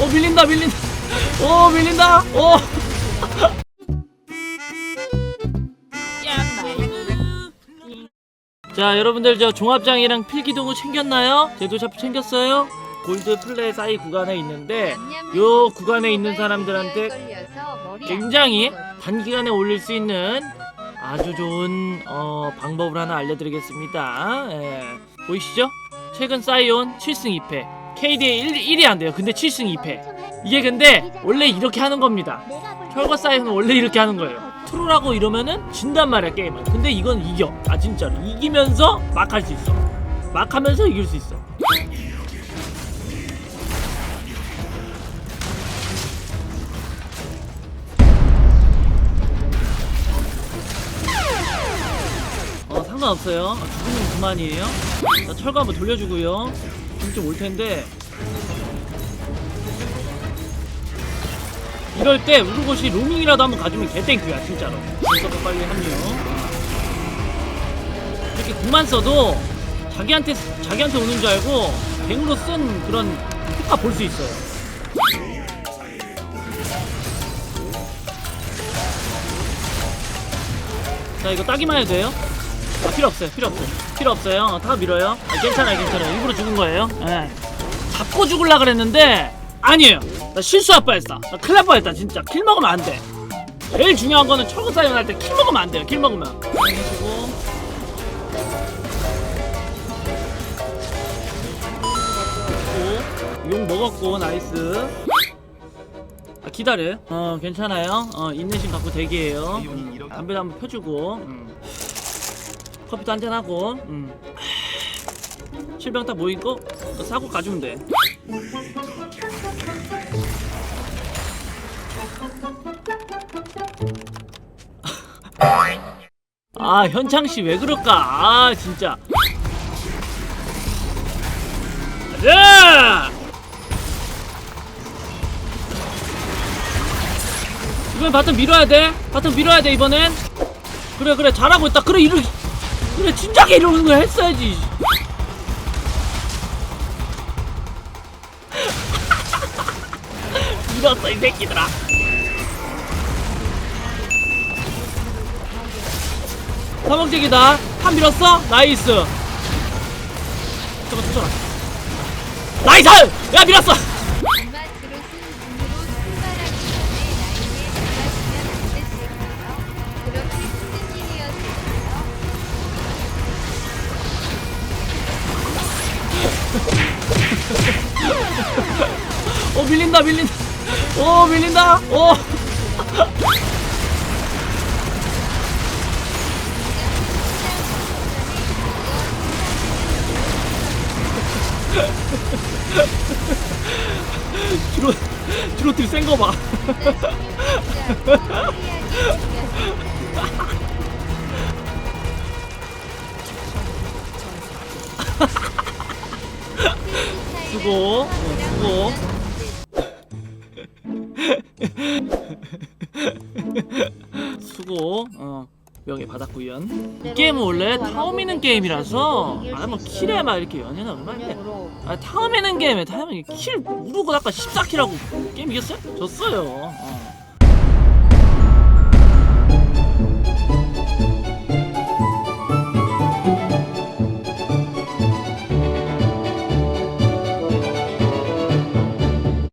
어 밀린다 밀린다 어 밀린다 어 자 여러분들 저 종합장이랑 필기도구 챙겼나요? 제도샤프 챙겼어요? 골드 플레 사이 구간에 있는데 요 구간에 있는 사람들한테 굉장히 단기간에 올릴 수 있는 아주 좋은 어, 방법을 하나 알려드리겠습니다. 예. 보이시죠? 최근 사이온 7승 2패, KDA 1, 1이 안 돼요. 근데 7승 2패. 이게 근데 원래 이렇게 하는 겁니다. 철거 사이온은 원래 이렇게 하는 거예요. 트롤하고 이러면은 진단 말이야 게임은. 근데 이건 이겨. 아 진짜로 이기면서 막 할 수 있어. 막 하면서 이길 수 있어. 상관없어요. 아, 죽으면 그만이에요? 자 철거 한번 돌려주고요. 지금 올 텐데. 이럴 때 우르고시 로밍이라도 한번 가주면 개땡큐야 진짜로. 그래서 빨리 합류. 이렇게 궁만 써도 자기한테 자기한테 오는 줄 알고 뱅으로 쓴 그런 효과 볼 수 있어요. 자 이거 따기만 해도 돼요? 아 필요 없어요 필요 없어요. 필요 없어요. 어, 다 밀어요. 아, 괜찮아요 괜찮아요. 일부러 죽은 거예요? 예. 잡고 죽을라 그랬는데 아니에요. 나 실수할 뻔했어. 나 큰일 날 뻔했다 진짜. 킬 먹으면 안돼. 제일 중요한 거는 철거 사이언 할때 킬 먹으면 안 돼요 킬 먹으면. 해주고 용 먹었고 나이스. 아 기다려. 어 괜찮아요. 어 인내심 갖고 대기해요. 음, 담배도 한번 펴주고. 음. 커피도 한잔하고 음. 실병 딱 모이고 너 사고 가주면 돼. 아 현창씨 왜 그럴까? 아 진짜. 가자! 이번엔 바텀 밀어야 돼? 바텀 밀어야 돼 이번엔? 그래 그래 잘하고 있다. 그래 이러 그래 진작에 이러는 거 했어야지 밀었어 이 새끼들아 사망적이다 한 밀었어? 나이스 잠깐 터져라 나이스! 야 밀었어! 어 밀린다 밀린다 오 밀린다 오 주로 주로 딜센거 봐. 수고 어, 수고. 수고. 어. 명예 받았구연. 이 게임은 원래 타워미는 게임이라서 아 뭐 킬에 막 이렇게 연연하 얼마인데. 아 타워미는 게임에 타워미 킬 누르고 아까 14킬하고 게임 이겼어요? 졌어요. 어.